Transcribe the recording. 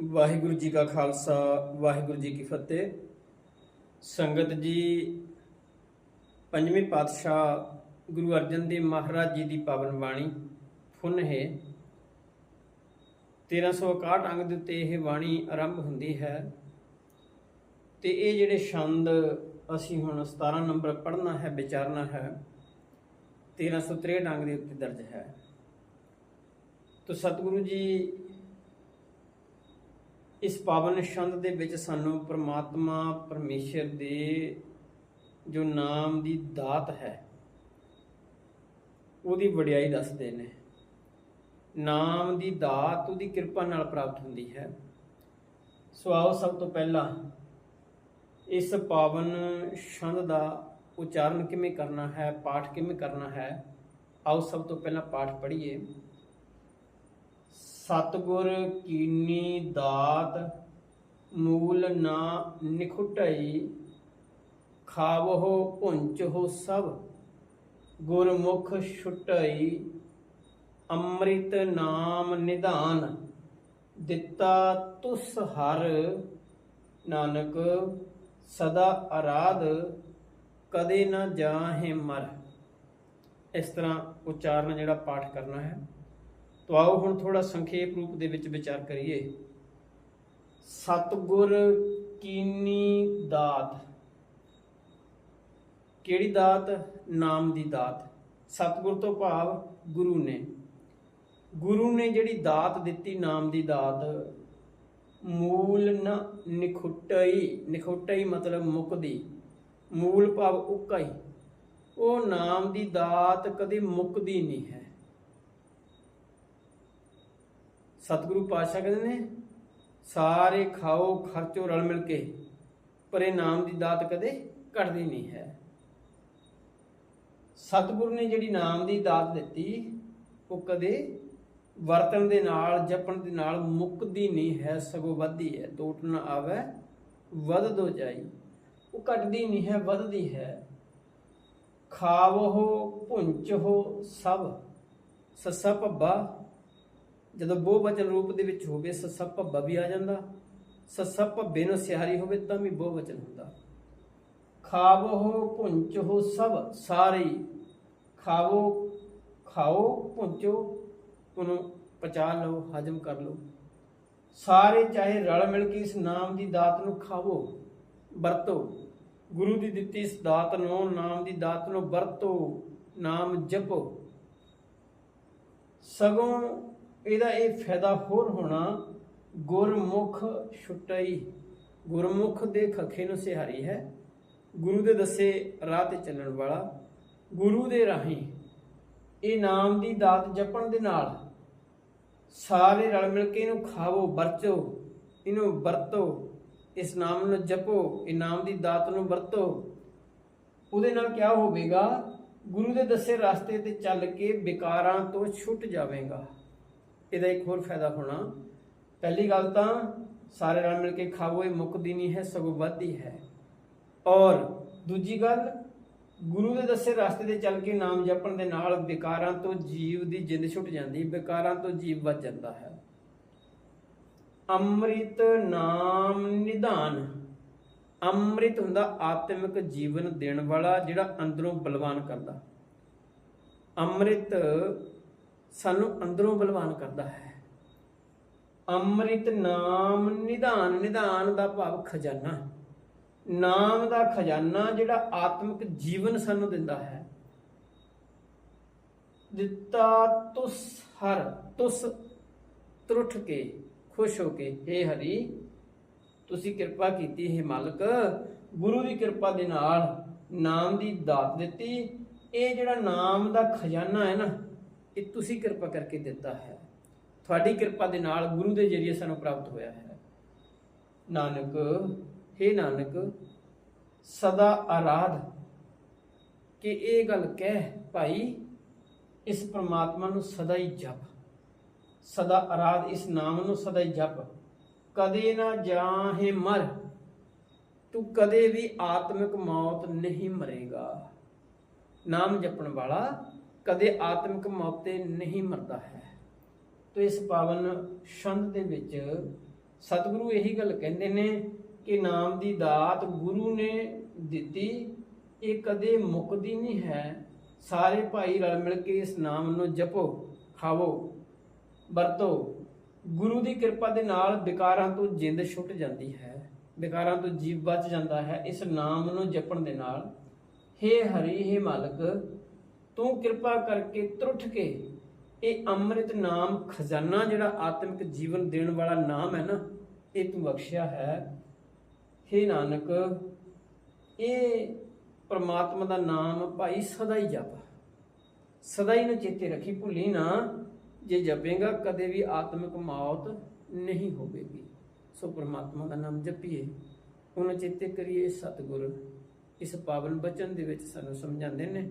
ਵਾਹਿਗੁਰੂ ਜੀ ਕਾ ਖਾਲਸਾ, ਵਾਹਿਗੁਰੂ ਜੀ ਕੀ ਫਤਿਹ। ਸੰਗਤ ਜੀ, ਪੰਜਵੇਂ ਪਾਤਸ਼ਾਹ ਗੁਰੂ ਅਰਜਨ ਦੇਵ ਮਹਾਰਾਜ ਜੀ ਦੀ ਪਾਵਨ ਬਾਣੀ ਫੁੱਨ ਹੈ। 1361 ਅੰਗ ਦੇ ਉੱਤੇ ਇਹ ਬਾਣੀ ਆਰੰਭ ਹੁੰਦੀ ਹੈ। ਤੇ ਇਹ ਜਿਹੜੇ ਛੰਦ ਅਸੀਂ ਹੁਣ 17 ਨੰਬਰ ਪੜ੍ਹਨਾ ਹੈ, ਵਿਚਾਰਨਾ ਹੈ 1363 ਅੰਗ ਦੇ ਉੱਤੇ ਦਰਜ ਹੈ। ਤੋ ਸਤਿਗੁਰੂ ਜੀ ਇਸ ਪਾਵਨ ਛੰਦ ਦੇ ਵਿੱਚ ਸਾਨੂੰ ਪ੍ਰਮਾਤਮਾ, ਪਰਮੇਸ਼ਰ ਦੇ ਜੋ ਨਾਮ ਦੀ ਦਾਤ ਹੈ, ਉਹਦੀ ਵਡਿਆਈ ਦੱਸਦੇ ਨੇ। ਨਾਮ ਦੀ ਦਾਤ ਉਹਦੀ ਕਿਰਪਾ ਨਾਲ ਪ੍ਰਾਪਤ ਹੁੰਦੀ ਹੈ। ਸੋ ਆਓ ਸਭ ਤੋਂ ਪਹਿਲਾਂ ਇਸ ਪਾਵਨ ਛੰਦ ਦਾ ਉਚਾਰਨ ਕਿਵੇਂ ਕਰਨਾ ਹੈ, ਪਾਠ ਕਿਵੇਂ ਕਰਨਾ ਹੈ, ਆਓ ਸਭ ਤੋਂ ਪਹਿਲਾਂ ਪਾਠ ਪੜ੍ਹੀਏ। ਸਤਗੁਰ ਕੀਨੀ ਦਾਤ ਮੂਲ ਨਾ ਨਿਖੁਟਈ, ਖਾਵਹੁ ਪੁੰਚਹੁ ਸਭ, ਗੁਰਮੁਖ ਛੁਟਈ, ਅੰਮ੍ਰਿਤ ਨਾਮ ਨਿਧਾਨ, ਦਿੱਤਾ ਤੁਸ ਹਰ, ਨਾਨਕ ਸਦਾ ਆਰਾਧ ਕਦੇ ਨਾ ਜਾਹੇ ਮਰ। ਇਸ ਤਰ੍ਹਾਂ ਉਚਾਰਨ ਜਿਹੜਾ ਪਾਠ ਕਰਨਾ ਹੈ ਤਾਂ ਆਓ ਹੁਣ ਥੋੜਾ ਸੰਖੇਪ ਰੂਪ ਦੇ ਵਿੱਚ ਵਿਚਾਰ ਕਰੀਏ। ਸਤਗੁਰ ਕੀਨੀ ਦਾਤ? ਕਿਹੜੀ ਦਾਤ? ਨਾਮ ਦੀ ਦਾਤ। ਸਤਗੁਰ ਤੋਂ ਭਾਵ ਗੁਰੂ ਨੇ। ਗੁਰੂ ਨੇ ਜਿਹੜੀ ਦਾਤ ਦਿੱਤੀ ਨਾਮ ਦੀ ਦਾਤ, ਮੂਲ ਨ ਨਿਖੁਟਈ ਨਿਖੁਟਈ ਮਤਲਬ ਮੁਕਦੀ, ਮੂਲ ਭਾਵ ਉਕਾਈ। ਉਹ ਨਾਮ ਦੀ ਦਾਤ ਕਦੇ ਮੁੱਕਦੀ ਨਹੀਂ ਹੈ। ਸਤਿਗੁਰੂ ਪਾਤਸ਼ਾਹ ਕਹਿੰਦੇ ਨੇ, ਸਾਰੇ ਖਾਓ, ਖਰਚੋ, ਰਲ ਮਿਲ ਕੇ, ਪਰ ਇਹ ਨਾਮ ਦੀ ਦਾਤ ਕਦੇ ਘਟਦੀ ਨਹੀਂ ਹੈ। ਸਤਿਗੁਰੂ ਨੇ ਜਿਹੜੀ ਨਾਮ ਦੀ ਦਾਤ ਦਿੱਤੀ, ਉਹ ਕਦੇ ਵਰਤਨ ਦੇ ਨਾਲ, ਜਪਣ ਦੇ ਨਾਲ ਮੁੱਕਦੀ ਨਹੀਂ ਹੈ, ਸਗੋਂ ਵੱਧਦੀ ਹੈ। ਟੋਟ ਨਾ ਆਵੇ ਵੱਧ ਦੋ ਜਾਈ। ਉਹ ਘਟਦੀ ਨਹੀਂ ਹੈ, ਵੱਧਦੀ ਹੈ। ਖਾਵੋ, ਭੁੰਚੋ, ਸਭ ਸੱਸਾ ਭੱਬਾ ਜਦੋਂ ਬਹੁਵਚਨ ਰੂਪ ਦੇ ਵਿੱਚ ਹੋਵੇ, ਸੱਸਾ ਭੱਬਾ ਵੀ ਆ ਜਾਂਦਾ। ਸੱਸਾ ਭੱਬੇ ਨੂੰ ਸਿਹਾਰੀ ਹੋਵੇ, ਤਾਂ ਵੀ ਬਹੁ ਹੁੰਦਾ। ਖਾਵੋ, ਭੁੰਚੋ ਸਭ ਸਾਰੇ। ਹੀ। ਖਾਵੋ, ਖਾਓ, ਭੁੰਚੋ, ਉਹਨੂੰ ਪਚਾ ਲਓ, ਹਜਮ ਕਰ ਲਓ। ਸਾਰੇ ਚਾਹੇ ਰਲ ਮਿਲ ਕੇ ਇਸ ਨਾਮ ਦੀ ਦਾਤ ਨੂੰ ਖਾਵੋ, ਵਰਤੋ। ਗੁਰੂ ਦੀ ਦਿੱਤੀ ਇਸ ਦਾਤ ਨੂੰ, ਨਾਮ ਦੀ ਦਾਤ ਨੂੰ ਵਰਤੋ, ਨਾਮ ਜਪੋ। ਸਗੋਂ ਇਹਦਾ ਇਹ ਫਾਇਦਾ ਹੋਰ ਹੋਣਾ, ਗੁਰਮੁਖ ਛੁਟਈ, ਗੁਰਮੁਖ ਦੇ ਖੱਖੇ ਨੂੰ ਸਿਹਾਰੀ ਹੈ। ਗੁਰੂ ਦੇ ਦੱਸੇ ਰਾਹ ਤੇ ਚੱਲਣ ਵਾਲਾ, ਗੁਰੂ ਦੇ ਰਾਹੀਂ ਇਹ ਨਾਮ ਦੀ ਦਾਤ ਜਪਣ ਦੇ ਨਾਲ ਸਾਰੇ ਰਲ ਮਿਲ ਕੇ ਇਹਨੂੰ ਖਾਵੋ ਵਰਚੋ ਇਹਨੂੰ ਵਰਤੋ, ਇਸ ਨਾਮ ਨੂੰ ਜਪੋ, ਇਹ ਨਾਮ ਦੀ ਦਾਤ ਨੂੰ ਵਰਤੋ। ਉਹਦੇ ਨਾਲ ਕੀ ਹੋਵੇਗਾ? ਗੁਰੂ ਦੇ ਦੱਸੇ ਰਸਤੇ ਤੇ ਚੱਲ ਕੇ ਵਿਕਾਰਾਂ ਤੋਂ ਛੁੱਟ ਜਾਵੇਗਾ। ਇਹਦਾ ਇੱਕ ਹੋਰ ਫਾਇਦਾ ਹੋਣਾ, ਪਹਿਲੀ ਗੱਲ ਤਾਂ ਸਾਰੇ ਰਲ ਮਿਲ ਕੇ ਖਾਵੋ ਇਹ ਮੁੱਕਦੀ ਨਹੀਂ ਹੈ, ਸਗੋਂ ਵੱਧਦੀ ਹੈ। ਔਰ ਦੂਜੀ ਗੱਲ, ਗੁਰੂ ਦੇ ਦੱਸੇ ਰਸਤੇ ਤੇ ਚੱਲ ਕੇ ਨਾਮ ਜਪਣ ਦੇ ਨਾਲ ਵਿਕਾਰਾਂ ਤੋਂ ਜੀਵ ਦੀ ਜਿੰਦ ਛੁੱਟ ਜਾਂਦੀ, ਵਿਕਾਰਾਂ ਤੋਂ ਜੀਵ ਬਚ ਜਾਂਦਾ ਹੈ। ਅੰਮ੍ਰਿਤ ਨਾਮ ਨਿਧਾਨ। ਅੰਮ੍ਰਿਤ ਹੁੰਦਾ ਆਤਮਿਕ ਜੀਵਨ ਦੇਣ ਵਾਲਾ, ਜਿਹੜਾ ਅੰਦਰੋਂ ਬਲਵਾਨ ਕਰਦਾ। ਅੰਮ੍ਰਿਤ ਸਾਨੂੰ ਅੰਦਰੋਂ ਬਲਵਾਨ ਕਰਦਾ ਹੈ। ਅੰਮ੍ਰਿਤ ਨਾਮ ਨਿਧਾਨ ਨਿਧਾਨ ਦਾ ਭਾਵ ਖਜ਼ਾਨਾ ਨਾਮ ਦਾ ਖਜ਼ਾਨਾ ਜਿਹੜਾ ਆਤਮਿਕ ਜੀਵਨ ਸਾਨੂੰ ਦਿੰਦਾ ਹੈ। ਦਿੱਤਾ ਤੁਸ ਹਰ, ਤੁਸ ਤਰੁੱਠ ਕੇ, ਖੁਸ਼ ਹੋ ਕੇ हे ਹਰੀ, ਤੁਸੀਂ ਕਿਰਪਾ ਕੀਤੀ, ਹੈ ਮਾਲਕ, ਗੁਰੂ ਦੀ ਕਿਰਪਾ ਦੇ ਨਾਲ ਨਾਮ ਦੀ ਦਾਤ ਦਿੱਤੀ। ਇਹ ਜਿਹੜਾ ਨਾਮ ਦਾ ਖਜ਼ਾਨਾ ਹੈ ਨਾ ਇਹ ਤੁਸੀਂ ਕਿਰਪਾ ਕਰਕੇ ਦਿੱਤਾ ਹੈ। ਤੁਹਾਡੀ ਕਿਰਪਾ ਦੇ ਨਾਲ ਗੁਰੂ ਦੇ ਜਰੀਏ ਸਾਨੂੰ ਪ੍ਰਾਪਤ ਹੋਇਆ ਹੈ। ਨਾਨਕ हे ਨਾਨਕ, ਸਦਾ ਆਰਾਧ ਕਿ ਇਹ ਗੱਲ ਕਹਿ ਭਾਈ, ਇਸ ਪ੍ਰਮਾਤਮਾ ਨੂੰ ਸਦਾ ਹੀ ਜਪ। ਸਦਾ ਆਰਾਧ ਇਸ ਨਾਮ ਨੂੰ ਸਦਾ ਹੀ ਜਪ। ਕਦੇ ਨਾ ਜਾਹੇ ਮਰ, ਤੂੰ ਕਦੇ ਵੀ ਆਤਮਿਕ ਮੌਤ ਨਹੀਂ ਮਰੇਗਾ। ਨਾਮ ਜਪਣ ਵਾਲਾ ਕਦੇ ਆਤਮਿਕ ਮੌਤ ਤੇ ਨਹੀਂ ਮਰਦਾ ਹੈ। ਤੋ ਇਸ ਪਾਵਨ ਛੰਦ ਦੇ ਵਿੱਚ ਸਤਿਗੁਰੂ ਇਹੀ ਗੱਲ ਕਹਿੰਦੇ ਨੇ ਕਿ ਨਾਮ ਦੀ ਦਾਤ ਗੁਰੂ ਨੇ ਦਿੱਤੀ, ਇਹ ਕਦੇ ਮੁੱਕਦੀ ਨਹੀਂ ਹੈ। ਸਾਰੇ ਭਾਈ ਰਲ ਮਿਲ ਕੇ ਇਸ ਨਾਮ ਨੂੰ ਜਪੋ, ਖਾਵੋ, ਵਰਤੋ। ਗੁਰੂ ਦੀ ਕਿਰਪਾ ਦੇ ਨਾਲ ਵਿਕਾਰਾਂ ਤੋਂ ਜਿੰਦ ਛੁੱਟ ਜਾਂਦੀ ਹੈ, ਵਿਕਾਰਾਂ ਤੋਂ ਜੀਵ ਬਚ ਜਾਂਦਾ ਹੈ ਇਸ ਨਾਮ ਨੂੰ ਜਪਣ ਦੇ ਨਾਲ। ਹੇ ਹਰੀ, ਹੇ ਮਾਲਕ ਤੂੰ ਕਿਰਪਾ ਕਰਕੇ ਤਰੁੱਠ ਕੇ ਇਹ ਅੰਮ੍ਰਿਤ ਨਾਮ, ਖਜ਼ਾਨਾ ਜਿਹੜਾ ਆਤਮਿਕ ਜੀਵਨ ਦੇਣ ਵਾਲਾ ਨਾਮ ਹੈ ਨਾ, ਇਹ ਤੂੰ ਬਖਸ਼ਿਆ ਹੈ। ਹੇ ਨਾਨਕ, ਇਹ ਪਰਮਾਤਮਾ ਦਾ ਨਾਮ ਭਾਈ ਸਦਾ ਹੀ ਜਪ। ਸਦਾ ਹੀ ਨੂੰ ਚੇਤੇ ਰੱਖੀ ਭੁੱਲੀ ਨਾ, ਜੇ ਜਪੇਗਾ ਕਦੇ ਵੀ ਆਤਮਿਕ ਮੌਤ ਨਹੀਂ ਹੋਵੇਗੀ। ਸੋ ਪਰਮਾਤਮਾ ਦਾ ਨਾਮ ਜਪੀਏ। ਉਹਨੂੰ ਚੇਤੇ ਕਰੀਏ ਸਤਿਗੁਰ, ਇਸ ਪਾਵਨ ਬਚਨ ਦੇ ਵਿੱਚ ਸਾਨੂੰ ਸਮਝਾਉਂਦੇ ਨੇ